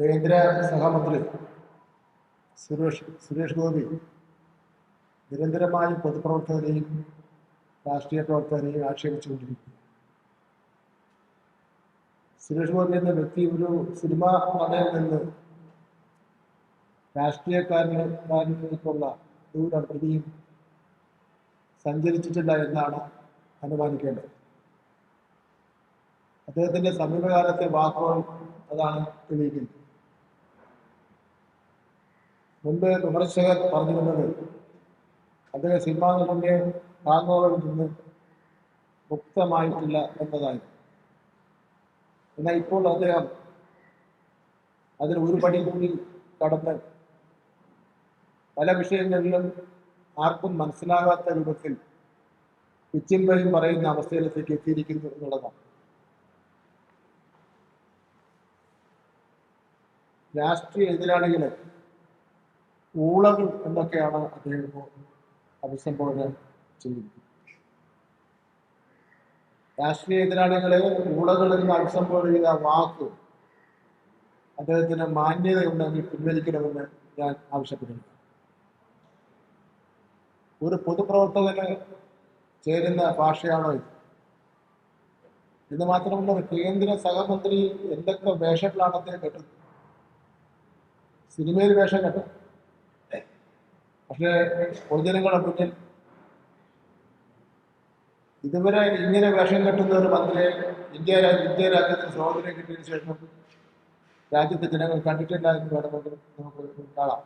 കേന്ദ്ര സഹമന്ത്രി സുരേഷ് സുരേഷ് ഗോപി. നിരന്തരമായി പൊതുപ്രവർത്തകരെയും രാഷ്ട്രീയ പ്രവർത്തകരെയും ആക്ഷേപിച്ചുകൊണ്ടിരിക്കുന്നു. സുരേഷ് ഗോപി എന്ന വ്യക്തി ഒരു സിനിമാ നടനിൽ നിന്ന് രാഷ്ട്രീയക്കാരനിലേക്കുള്ള ദൂരം പ്രതിയും സഞ്ചരിച്ചിട്ടില്ല എന്നാണ് അനുമാനിക്കേണ്ടത്. അദ്ദേഹത്തിന്റെ സമീപകാലത്തെ വാക്കുകൾ അതാണ് തെളിയിക്കുന്നത്. മുമ്പ് വിമർശകർ പറഞ്ഞിരുന്നത് അദ്ദേഹം സിനിമാ നടന്റെ താങ്ങുകളിൽ നിന്ന് മുക്തമായിട്ടില്ല എന്നതായി എന്നാൽ ഇപ്പോൾ അദ്ദേഹം അതിൽ ഒരു പടി കൂടി കടന്ന് പല വിഷയങ്ങളിലും ആർക്കും മനസ്സിലാകാത്ത രൂപത്തിൽ പിച്ചിമ്പയും പറയുന്ന അവസ്ഥയിലേക്ക് എത്തിയിരിക്കുന്നു എന്നുള്ളതാണ്. രാഷ്ട്രീയ എതിരാളികളെ ഊളകൾ എന്നൊക്കെയാണ് അദ്ദേഹം അഭിസംബോധന ചെയ്യുന്നത് രാഷ്ട്രീയ എതിരാളികളെ ഊളകൾ എന്ന് അഭിസംബോധന ചെയ്ത വാക്ക് അദ്ദേഹത്തിന് മാന്യതയുണ്ടെങ്കിൽ പിൻവലിക്കണമെന്ന് ഞാൻ ആവശ്യപ്പെടുന്നു. ഒരു പൊതുപ്രവർത്തകന് ചേരുന്ന ഭാഷയാണോ ഇത്? ഇത് മാത്രമല്ല കേന്ദ്ര സഹമന്ത്രി എന്തൊക്കെ വേഷങ്ങളാണ് അദ്ദേഹം കെട്ടുന്നത്? സിനിമയിൽ വേഷം കെട്ടും പക്ഷേ പൊതുജനങ്ങളുടെ മുന്നിൽ ഇതുവരെ ഇങ്ങനെ വേഷം കെട്ടുന്ന ഒരു മന്ത്രിയെ ഇന്ത്യ രാജ്യ ഇന്ത്യ രാജ്യത്തിന് സ്വാതന്ത്ര്യം കിട്ടിയതിനു ശേഷം രാജ്യത്തെ ജനങ്ങൾ കണ്ടിട്ടില്ല എന്ന് വേണമെങ്കിൽ നമുക്ക് കാണാം